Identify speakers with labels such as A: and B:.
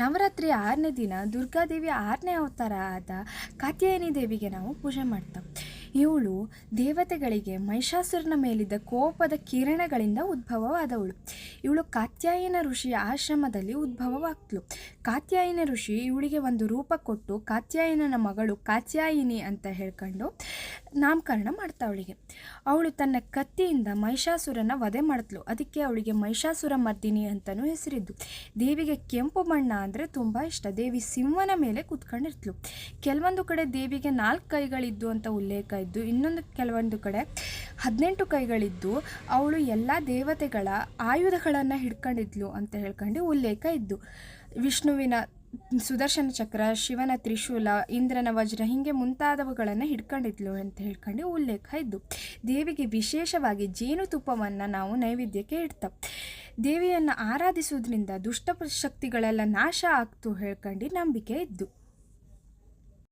A: ನವರಾತ್ರಿ ಆರನೇ ದಿನ ದುರ್ಗಾದೇವಿ ಆರನೇ ಅವತಾರ ಆದ ಕಾತ್ಯಾಯನಿ ದೇವಿಗೆ ನಾವು ಪೂಜೆ ಮಾಡ್ತೇವೆ. ಇವಳು ದೇವತೆಗಳಿಗೆ ಮಹಿಷಾಸುರನ ಮೇಲಿದ್ದ ಕೋಪದ ಕಿರಣಗಳಿಂದ ಉದ್ಭವವಾದವಳು. ಇವಳು ಕಾತ್ಯಾಯನ ಋಷಿಯ ಆಶ್ರಮದಲ್ಲಿ ಉದ್ಭವವಾಗ್ತಳು ಕಾತ್ಯಾಯನ ಋಷಿ ಇವಳಿಗೆ ಒಂದು ರೂಪ ಕೊಟ್ಟು, ಕಾತ್ಯಾಯನನ ಮಗಳು ಕಾತ್ಯಾಯಿನಿ ಅಂತ ಹೇಳ್ಕೊಂಡು ನಾಮಕರಣ ಮಾಡ್ತಾ ಅವಳಿಗೆ ಅವಳು ತನ್ನ ಕತ್ತಿಯಿಂದ ಮಹಿಷಾಸುರನ ವಧೆ ಮಾಡ್ತಳು ಅದಕ್ಕೆ ಅವಳಿಗೆ ಮಹಿಷಾಸುರ ಮರ್ದಿನಿ ಅಂತಲೂ ಹೆಸರಿದ್ದು. ದೇವಿಗೆ ಕೆಂಪು ಬಣ್ಣ ಅಂದರೆ ತುಂಬ ಇಷ್ಟ. ದೇವಿ ಸಿಂಹನ ಮೇಲೆ ಕೂತ್ಕೊಂಡಿರ್ತಳು ಕೆಲವೊಂದು ಕಡೆ ದೇವಿಗೆ ನಾಲ್ಕು ಕೈಗಳಿದ್ದು ಅಂತ ಉಲ್ಲೇಖ ಇದ್ದು, ಇನ್ನೊಂದು ಕೆಲವೊಂದು ಕಡೆ ಹದಿನೆಂಟು ಕೈಗಳಿದ್ದು ಅವಳು ಎಲ್ಲ ದೇವತೆಗಳ ಆಯುಧಗಳನ್ನು ಹಿಡ್ಕೊಂಡಿದ್ಲು ಅಂತ ಹೇಳ್ಕೊಂಡು ಉಲ್ಲೇಖ ಇದ್ದು. ವಿಷ್ಣುವಿನ ಸುದರ್ಶನ ಚಕ್ರ, ಶಿವನ ತ್ರಿಶೂಲ, ಇಂದ್ರನ ವಜ್ರ ಹಿಂಗೆ ಮುಂತಾದವುಗಳನ್ನು ಹಿಡ್ಕೊಂಡಿದ್ಲು ಅಂತ ಹೇಳ್ಕೊಂಡು ಉಲ್ಲೇಖ ಇದ್ದು. ದೇವಿಗೆ ವಿಶೇಷವಾಗಿ ಜೇನುತುಪ್ಪವನ್ನು ನಾವು ನೈವೇದ್ಯಕ್ಕೆ ಇಡ್ತಾ ದೇವಿಯನ್ನು ಆರಾಧಿಸೋದ್ರಿಂದ ದುಷ್ಟ ಶಕ್ತಿಗಳೆಲ್ಲ ನಾಶ ಆಗ್ತು ಹೇಳ್ಕೊಂಡು ನಂಬಿಕೆ ಇದ್ದು.